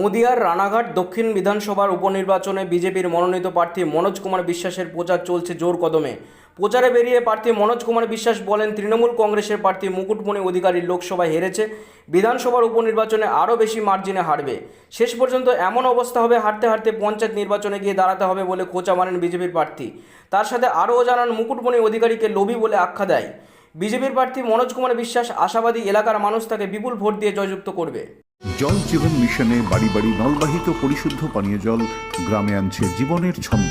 নদিয়ার রানাঘাট দক্ষিণ বিধানসভার উপনির্বাচনে বিজেপির মনোনীত প্রার্থী মনোজ কুমার বিশ্বাসের প্রচার চলছে জোর কদমে। প্রচারে বেরিয়ে প্রার্থী মনোজ কুমার বিশ্বাস বলেন, তৃণমূল কংগ্রেসের প্রার্থী মুকুটমণি অধিকারী লোকসভায় হেরেছে। বিধানসভার উপনির্বাচনে আরও বেশি মার্জিনে হারবে। শেষ পর্যন্ত এমন অবস্থা হবে, হারতে হারতে পঞ্চায়েত নির্বাচনে গিয়ে দাঁড়াতে হবে বলে খোঁচা মারেন বিজেপির প্রার্থী। তার সাথে আরও জানান, মুকুটমণি অধিকারীকে লোভী বলে আখ্যা দেয়। বিজেপির প্রার্থী মনোজ কুমার বিশ্বাস আশাবাদী এলাকার মানুষ তাকে বিপুল ভোট দিয়ে জয়যুক্ত করবে। জল জীবন মিশনে বাড়ি বাড়ি নলবাহিত পরিশুদ্ধ পানীয় জল গ্রামে আনছে জীবনের ছন্দ।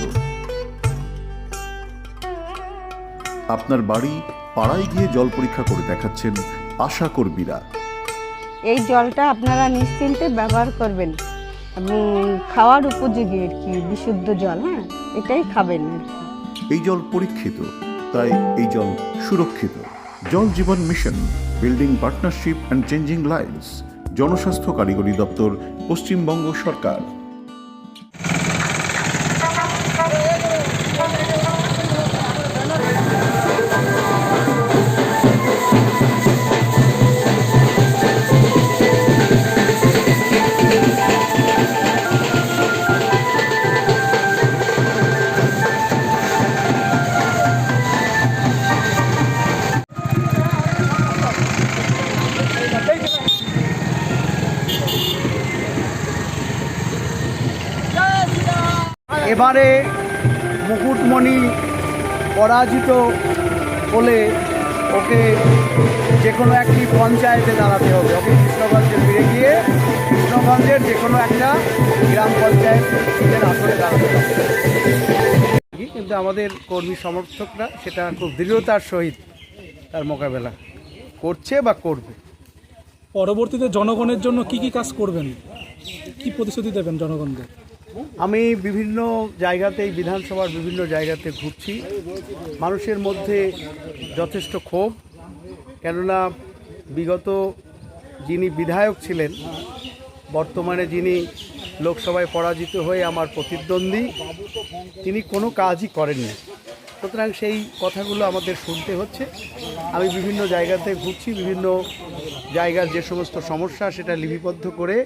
আপনার বাড়ি পাড়ায় গিয়ে জল পরীক্ষা করে দেখাচ্ছেন আশা কর্মীরা। এই জলটা আপনারা নিশ্চিন্তে ব্যবহার করবেন। খাওয়ার উপযোগী আর কি বিশুদ্ধ জল হ্যাঁ? এটাই খাবেন এই জল পরীক্ষিত তাই এই জল সুরক্ষিত। Jal Jeevan mission building partnership and changing lives. জনস্বাস্থ্য কারিগরি দপ্তর পশ্চিমবঙ্গ সরকার। এবারে মুকুটমণি পরাজিত হলে ওকে যে কোনো একটি পঞ্চায়েতে দাঁড়াতে হবে। ওকে কৃষ্ণগঞ্জে ফিরে গিয়ে কৃষ্ণগঞ্জের যে কোনো একটা গ্রাম পঞ্চায়েতের আসলে দাঁড়াতে হবে। কিন্তু আমাদের কর্মী সমর্থকরা সেটা খুব দৃঢ়তার সহিত তার মোকাবেলা করছে বা করবে। পরবর্তীতে জনগণের জন্য কি কি কাজ করবেন? কি প্রতিশ্রুতি দেবেন জনগণদের আমি বিভিন্ন জায়গাতেই বিধানসভার বিভিন্ন জায়গাতে ঘুরছি। মানুষের মধ্যে যথেষ্ট ক্ষোভ, কেননা বিগত যিনি বিধায়ক ছিলেন, বর্তমানে যিনি লোকসভায় পরাজিত হয়ে আমার প্রতিদ্বন্দ্বী, তিনি কোনো কাজই করেননি। সুতরাং সেই কথাগুলো আমাদের শুনতে হচ্ছে। আমি বিভিন্ন জায়গাতে ঘুরছি, বিভিন্ন জায়গার যে সমস্ত সমস্যা, সেটা লিপিবদ্ধ করে